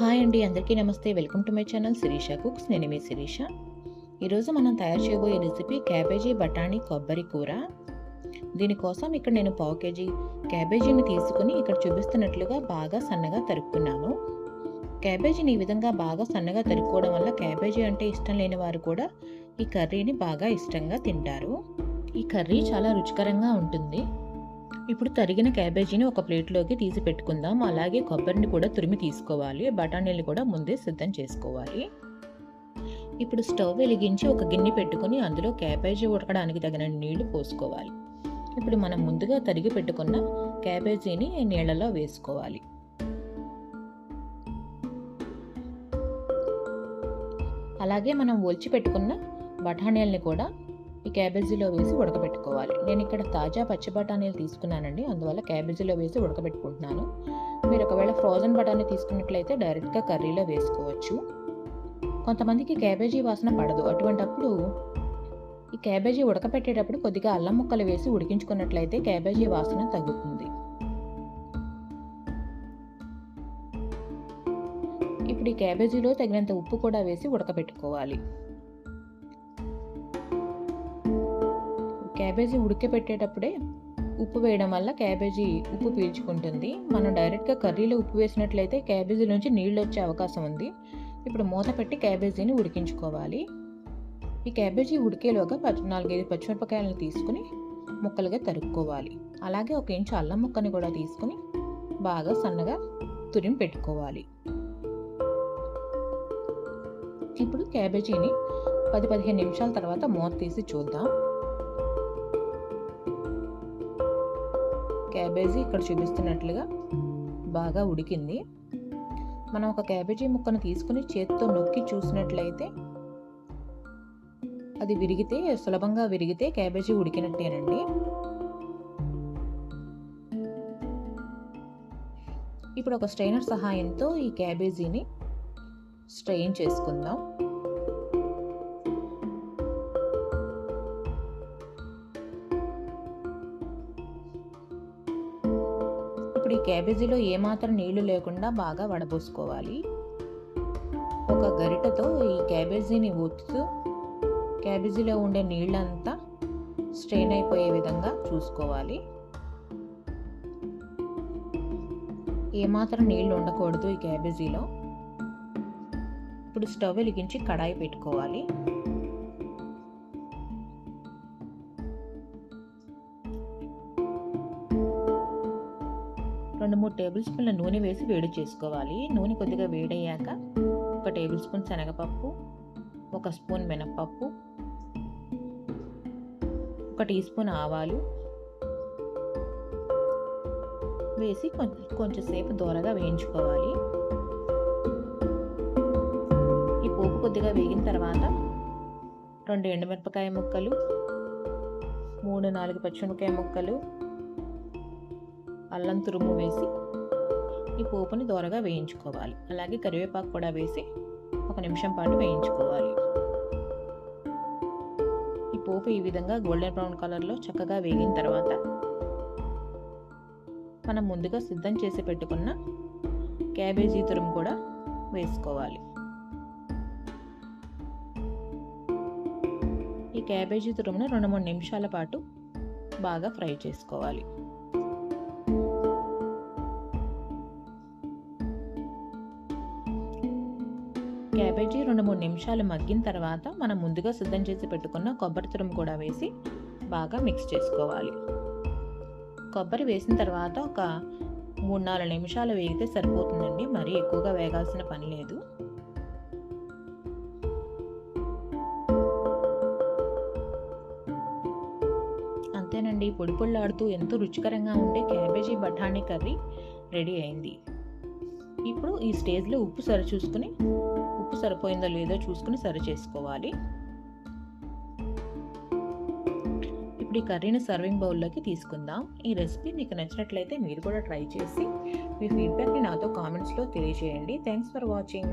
Hi అండి అందరికీ నమస్తే. Welcome to my channel Sirisha cooks. నేను మీ శిరీష. ఈరోజు మనం తయారు చేయబోయే రెసిపీ క్యాబేజీ బఠానీ కొబ్బరి కూర. దీనికోసం ఇక్కడ నేను పావు కేజీ క్యాబేజీని తీసుకుని ఇక్కడ చూపిస్తున్నట్లుగా బాగా సన్నగా తరుక్కున్నాను. క్యాబేజీని ఈ విధంగా బాగా సన్నగా తరుక్కోవడం వల్ల క్యాబేజీ అంటే ఇష్టం లేని వారు కూడా ఈ కర్రీని బాగా ఇష్టంగా తింటారు. ఈ కర్రీ చాలా రుచికరంగా ఉంటుంది. ఇప్పుడు తరిగిన క్యాబేజీని ఒక ప్లేట్లోకి తీసి పెట్టుకుందాం. అలాగే కొబ్బరిని కూడా తురిమి తీసుకోవాలి. బఠానీలు కూడా ముందే సిద్ధం చేసుకోవాలి. ఇప్పుడు స్టవ్ వెలిగించి ఒక గిన్నె పెట్టుకొని అందులో క్యాబేజీ ఉడకడానికి తగిన నీళ్ళు పోసుకోవాలి. ఇప్పుడు మనం ముందుగా తరిగి పెట్టుకున్న క్యాబేజీని నీళ్ళలో వేసుకోవాలి. అలాగే మనం ఒలిచి పెట్టుకున్న బఠానీలని కూడా క్యాబేజీలో వేసి ఉడకబెట్టుకోవాలి. నేను ఇక్కడ తాజా పచ్చి బఠానీలు తీసుకున్నానండి. అందువల్ల క్యాబేజీలో వేసి ఉడకబెట్టుకుంటున్నాను. మీరు ఒకవేళ ఫ్రోజన్ బఠానీ తీసుకున్నట్లయితే డైరెక్ట్గా కర్రీలో వేసుకోవచ్చు. కొంతమందికి క్యాబేజీ వాసన పడదు. అటువంటప్పుడు ఈ క్యాబేజీ ఉడకపెట్టేటప్పుడు కొద్దిగా అల్లం ముక్కలు వేసి ఉడికించుకున్నట్లయితే క్యాబేజీ వాసన తగ్గుతుంది. ఇప్పుడు ఈ క్యాబేజీలో తగినంత ఉప్పు కూడా వేసి ఉడకబెట్టుకోవాలి. క్యాబేజీ ఉడకబెట్టేటప్పుడే ఉప్పు వేయడం వల్ల క్యాబేజీ ఉప్పు పీల్చుకుంటుంది. మనం డైరెక్ట్గా కర్రీలో ఉప్పు వేసినట్లయితే క్యాబేజీ నుంచి నీళ్ళు వచ్చే అవకాశం ఉంది. ఇప్పుడు మూత పెట్టి క్యాబేజీని ఉడికించుకోవాలి. ఈ క్యాబేజీ ఉడికేలోగా పచ్చి నాలుగైదు పచ్చిమిరపకాయలను తీసుకుని ముక్కలుగా తరుక్కోవాలి. అలాగే ఒక ఇంచు అల్లం ముక్కని కూడా తీసుకుని బాగా సన్నగా తురిమి పెట్టుకోవాలి. ఇప్పుడు క్యాబేజీని పది పదిహేను నిమిషాల తర్వాత మూత తీసి చూద్దాం. క్యాబేజీ ఇక్కడ చూపిస్తున్నట్లుగా బాగా ఉడికింది. మనం ఒక క్యాబేజీ ముక్కను తీసుకుని చేతితో నొక్కి చూసినట్లయితే అది విరిగితే సులభంగా విరిగితే క్యాబేజీ ఉడికినట్టేనండి. ఇప్పుడు ఒక స్ట్రైనర్ సహాయంతో ఈ క్యాబేజీని స్ట్రెయిన్ చేసుకుందాం. ఇప్పుడు ఈ క్యాబేజీలో ఏమాత్రం నీళ్ళు లేకుండా బాగా వడబోసుకోవాలి. ఒక గరిటతో ఈ క్యాబేజీని ఊతుతూ క్యాబేజీలో ఉండే నీళ్ళంతా స్ట్రెయిన్ అయిపోయే విధంగా చూసుకోవాలి. ఏమాత్రం నీళ్ళు ఉండకూడదు ఈ క్యాబేజీలో. ఇప్పుడు స్టవ్ వెలిగించి కడాయి పెట్టుకోవాలి. రెండు మూడు టేబుల్ స్పూన్ల నూనె వేసి వేడి చేసుకోవాలి. నూనె కొద్దిగా వేడయ్యాక ఒక టేబుల్ స్పూన్ శనగపప్పు ఒక స్పూన్ మినప్పప్పు ఒక టీ స్పూన్ ఆవాలు వేసి కొంచెం కొంచెంసేపు దూరగా వేయించుకోవాలి. ఈ పోపు కొద్దిగా వేగిన తర్వాత రెండు ఎండుమిరపకాయ ముక్కలు మూడు నాలుగు పచ్చిమిరపకాయ ముక్కలు అల్లం తురుము వేసి ఈ పోపుని దోరగా వేయించుకోవాలి. అలాగే కరివేపాకు కూడా వేసి ఒక నిమిషం పాటు వేయించుకోవాలి. ఈ పోపు ఈ విధంగా గోల్డెన్ బ్రౌన్ కలర్లో చక్కగా వేగిన తర్వాత మనం ముందుగా సిద్ధం చేసి పెట్టుకున్న క్యాబేజీ తురుము కూడా వేసుకోవాలి. ఈ క్యాబేజీ తురుమును రెండు మూడు నిమిషాల పాటు బాగా ఫ్రై చేసుకోవాలి. క్యాబేజీ రెండు మూడు నిమిషాలు మగ్గిన తర్వాత మనం ముందుగా సిద్ధం చేసి పెట్టుకున్న కొబ్బరి తురుము కూడా వేసి బాగా మిక్స్ చేసుకోవాలి. కొబ్బరి వేసిన తర్వాత ఒక మూడు నాలుగు నిమిషాలు వేగితే సరిపోతుందండి. మరీ ఎక్కువగా వేగాల్సిన పని లేదు. అంతేనండి. పొడి పొళ్ళాడుతూ ఎంతో రుచికరంగా ఉండే క్యాబేజీ బఠానీ కర్రీ రెడీ అయింది. ఇప్పుడు ఈ స్టేజ్లో ఉప్పు సరి చూసుకుని ఉప్పు సరిపోయిందో లేదో చూసుకుని సరి చేసుకోవాలి ఇప్పుడు ఈ కర్రీని సర్వింగ్ బౌల్లోకి తీసుకుందాం. ఈ రెసిపీ మీకు నచ్చినట్లయితే మీరు కూడా ట్రై చేసి మీ ఫీడ్బ్యాక్ని నాతో కామెంట్స్లో తెలియజేయండి. Thanks for watching.